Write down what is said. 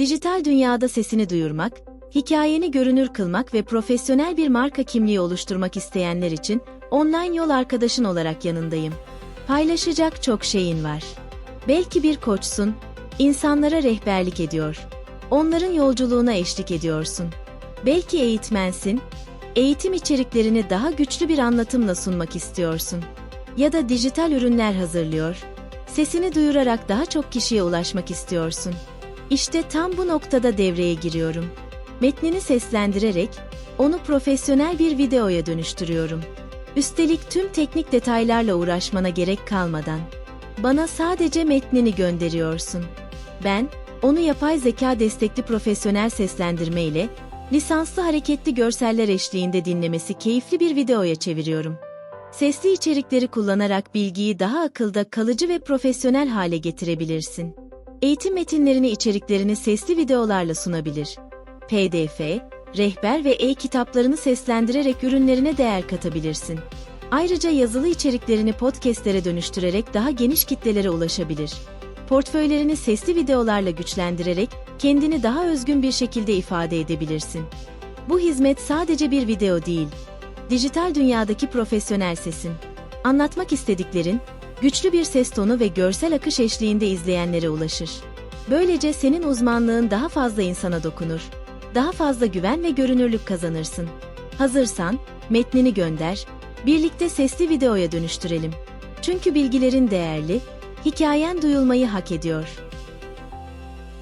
Dijital dünyada sesini duyurmak, hikayeni görünür kılmak ve profesyonel bir marka kimliği oluşturmak isteyenler için online yol arkadaşın olarak yanındayım. Paylaşacak çok şeyin var. Belki bir koçsun, insanlara rehberlik ediyor. Onların yolculuğuna eşlik ediyorsun. Belki eğitmensin, eğitim içeriklerini daha güçlü bir anlatımla sunmak istiyorsun. Ya da dijital ürünler hazırlıyor, sesini duyurarak daha çok kişiye ulaşmak istiyorsun. İşte tam bu noktada devreye giriyorum. Metnini seslendirerek, onu profesyonel bir videoya dönüştürüyorum. Üstelik tüm teknik detaylarla uğraşmana gerek kalmadan. Bana sadece metnini gönderiyorsun. Ben, onu yapay zeka destekli profesyonel seslendirme ile, lisanslı hareketli görseller eşliğinde dinlemesi keyifli bir videoya çeviriyorum. Sesli içerikleri kullanarak bilgiyi daha akılda kalıcı ve profesyonel hale getirebilirsin. Eğitim metinlerini içeriklerini sesli videolarla sunabilir. PDF, rehber ve e-kitaplarını seslendirerek ürünlerine değer katabilirsin. Ayrıca yazılı içeriklerini podcastlere dönüştürerek daha geniş kitlelere ulaşabilir. Portföylerini sesli videolarla güçlendirerek kendini daha özgün bir şekilde ifade edebilirsin. Bu hizmet sadece bir video değil, dijital dünyadaki profesyonel sesin. Anlatmak istediklerin, güçlü bir ses tonu ve görsel akış eşliğinde izleyenlere ulaşır. Böylece senin uzmanlığın daha fazla insana dokunur. Daha fazla güven ve görünürlük kazanırsın. Hazırsan, metnini gönder, birlikte sesli videoya dönüştürelim. Çünkü bilgilerin değerli, hikayen duyulmayı hak ediyor.